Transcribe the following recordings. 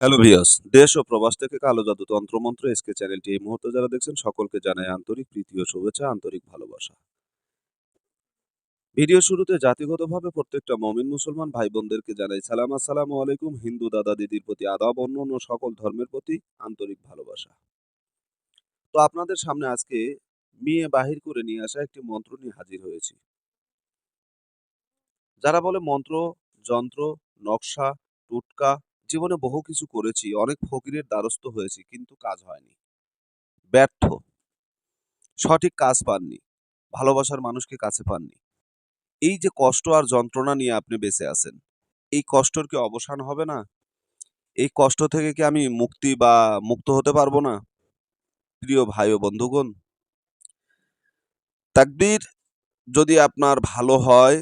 Hello viewers দেশ ও প্রবাস থেকে কালো জাদু তন্ত্রমন্ত্র এসকে চ্যানেলটি এই মুহূর্তে যারা দেখছেন, সকলকে জানাই আন্তরিক প্রীতি ও শুভেচ্ছা, আন্তরিক ভালোবাসা। ভিডিও শুরুতে জাতিগতভাবে প্রত্যেকটা মমিন মুসলমান ভাই বোনদেরকে জানাই সালাম। আসসালামু আলাইকুম। হিন্দু দাদা দিদির প্রতি আদাব অন্য সকল ধর্মের প্রতি আন্তরিক ভালোবাসা। তো আপনাদের সামনে আজকে মেয়ে বাহির করে নিয়ে আসা একটি মন্ত্র নিয়ে হাজির হয়েছি। যারা বলে মন্ত্র, যন্ত্র, নকশা, টুটকা জীবনে বহু কিছু করেছি, অনেক ফকিরের দ্বারস্থ হয়েছি, কিন্তু কাজ হয়নি। ব্যর্থ। সঠিক কাজ পাননি। ভালোবাসার মানুষকে কাছে পাননি। এই যে কষ্ট আর যন্ত্রণা নিয়ে আপনি বেঁচে আছেন, এই কষ্টর কি অবসান হবে না? এই কষ্ট থেকে কি আমি মুক্তি বা মুক্ত হতে পারব না? প্রিয় ভাই ও বন্ধুগণ, তাকদির যদি আপনার ভালো হয়,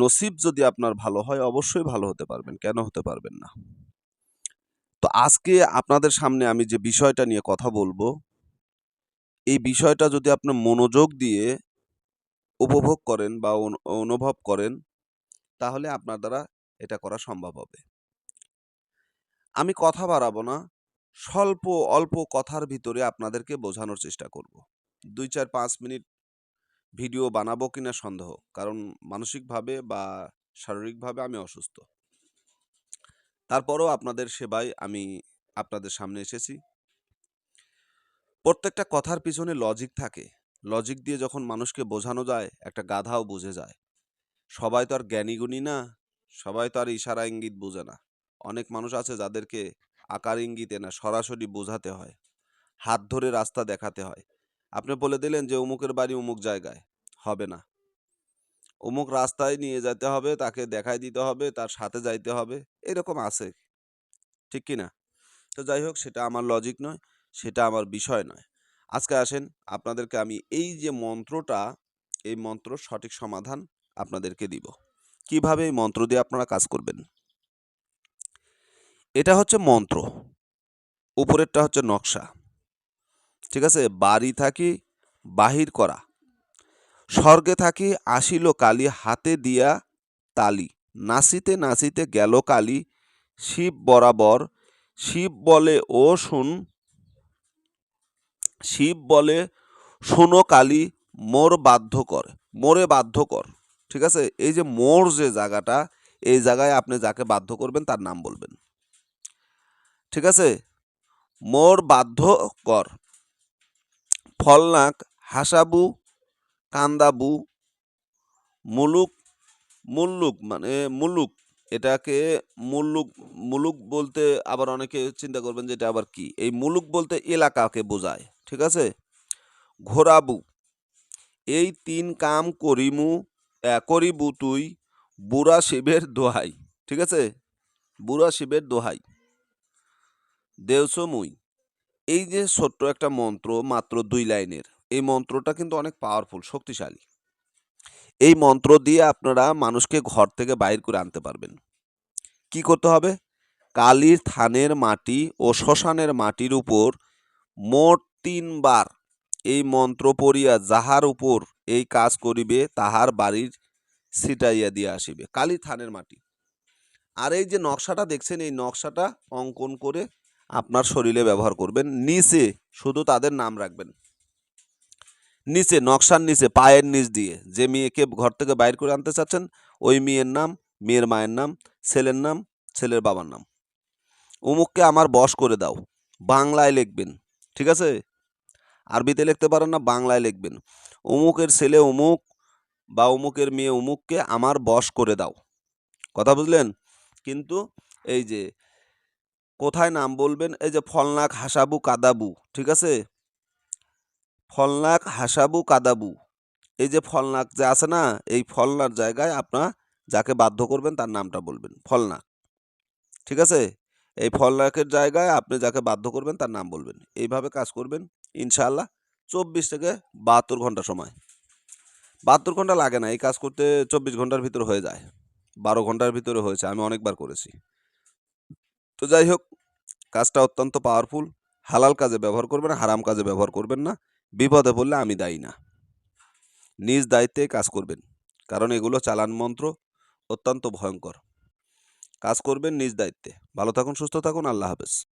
নসিব যদি আপনার ভালো হয়, অবশ্যই ভালো হতে পারবেন, কেন হতে পারবেন না? তো আজকে আপনাদের সামনে আমি যে বিষয়টা নিয়ে কথা বলব, এই বিষয়টা যদি আপনি মনোযোগ দিয়ে উপভোগ করেন বা অনুভব করেন, তাহলে আপনার দ্বারা এটা করা সম্ভব হবে। আমি কথা বাড়াবো না, স্বল্প, অল্প কথার ভিতরে আপনাদেরকে বোঝানোর চেষ্টা করব। দুই চার পাঁচ মিনিট ভিডিও বানাবো কিনা সন্দেহ, কারণ মানসিকভাবে বা শারীরিকভাবে আমি অসুস্থ। তারপরও আপনাদের সেবায় আমি আপনাদের সামনে এসেছি। প্রত্যেকটা কথার পিছনে লজিক থাকে। লজিক দিয়ে যখন মানুষকে বোঝানো যায়, একটা গাধাও বুঝে যায়। সবাই তো আর জ্ঞানীগুণী না, সবাই তো আর ইশারা ইঙ্গিত বোঝে না। অনেক মানুষ আছে যাদেরকে আকার ইঙ্গিতে না, সরাসরি বোঝাতে হয়। হাত ধরে রাস্তা দেখাতে হয়। আপনি বলে দিলেন যে, অমুকের বাড়ি অমুক জায়গায়, হবে না। অমুক রাস্তায় নিয়ে যেতে হবে, তাকে দেখাই দিতে হবে, তার সাথে যাইতে হবে। এরকম আছে। ঠিক কি না তো যাই হোক, সেটা আমার লজিক নয়, সেটা আমার বিষয় নয়। আজকে আসেন, আপনাদেরকে আমি এই যে মন্ত্রটা, এই মন্ত্র সঠিক সমাধান আপনাদেরকে দিব। কীভাবে এই মন্ত্র দিয়ে আপনারা কাজ করবেন? এটা হচ্ছে মন্ত্র। উপরেরটা হচ্ছে নকশা। ঠিক আছে? বাড়ি থাকি, বাহির করা। স্বর্গে থাকি, আসিল কালি হাতে দিয়া তালি। নাচিতে নাচিতে গেল কালি, শিব বরাবর। শিব বলে, ও শুন। শিব বলে, শুনো কালী, মোর বাধ্য কর, মোরে বাধ্য কর। ঠিক আছে? এই যে মোর যে জায়গাটা, এই জায়গায় আপনি যাকে বাধ্য করবেন, তার নাম বলবেন। ঠিক আছে? মোর বাধ্য কর। ফলনাক হাসাবু কান্দাবু মুলুক, মুল্লুক মানে মুলুক। এটাকে মুল্লুক, মুলুক বলতে আবার অনেকে চিন্তা করবেন যে এটা আবার কি? এই মুলুক বলতে এলাকাকে বোঝায়, ঠিক আছে? ঘোরাবু এই তিন কাম করিমু করিবু তুই, বুড়া শিবের দোহাই, ঠিক আছে? বুড়া শিবের দোহাই। দেওসমুই এই যে ছোট্ট একটা মন্ত্র মাত্র দুই লাইনের। এই মন্ত্রটা কিন্তু অনেক পাওয়ারফুল শক্তিশালী। এই মন্ত্র দিয়ে আপনারা মানুষকে ঘর থেকে বাইর করে আনতে পারবেন। কি করতে হবে? কালীর থানের মাটি ও শ্মশানের মাটির উপর মোট তিনবার এই মন্ত্র পড়িয়া যাহার উপর এই কাজ করিবে, তাহার বাড়ির ছিটাইয়া দিয়া আসিবে। কালী থানের মাটি। আর এই যে নকশাটা দেখছেন, এই নকশাটা অঙ্কন করে আপনার শরীরে ব্যবহার করবেন। নিচে শুধু তাদের নাম রাখবেন। নিচে, নকশার নিচে, পায়ের নিচ দিয়ে। যে মেয়েকে ঘর থেকে বাইর করে আনতে চাচ্ছেন, ওই মেয়ের নাম, মেয়ের মায়ের নাম, ছেলের নাম, ছেলের বাবার নাম। অমুককে আমার বশ করে দাও, বাংলায় লিখবেন, ঠিক আছে? আরবিতে লিখতে পারেন না, বাংলায় লিখবেন। অমুকের ছেলে অমুক বা অমুকের মেয়ে অমুককে আমার বশ করে দাও। কথা বুঝলেন? কিন্তু এই যে, কোথায় নাম বলবেন? এই যে, ফলনাক হাসাবু কাদাবু, ঠিক আছে? ফলনাক হাসাবু কাদাবু। এই যে ফলনাক যে আছে না, এই ফলনার জায়গায় আপনার যাকে বাধ্য করবেন তার নামটা বলবেন, ফলনাক। ঠিক আছে? এই ফলনাকের জায়গায় আপনি যাকে বাধ্য করবেন তার নাম বলবেন। এইভাবে কাজ করবেন ইনশাআল্লাহ চব্বিশ থেকে বাহাত্তর ঘণ্টা সময়। বাহাত্তর ঘণ্টা লাগে না, এই কাজ করতে চব্বিশ ঘণ্টার ভিতরে হয়ে যায়। বারো ঘণ্টার ভিতরে হয়েছে, আমি অনেকবার করেছি। তো যাই হোক, কাজটা অত্যন্ত পাওয়ারফুল হালাল কাজে ব্যবহার করবেন, হারাম কাজে ব্যবহার করবেন না। বিপদে পড়লে আমি দায়ী না নিজ দায়িত্বে কাজ করবেন কারণ এগুলো চালান মন্ত্র অত্যন্ত ভয়ঙ্কর কাজ করবেন নিজ দায়িত্বে। ভালো থাকুন, সুস্থ থাকুন। আল্লাহ হাফেজ।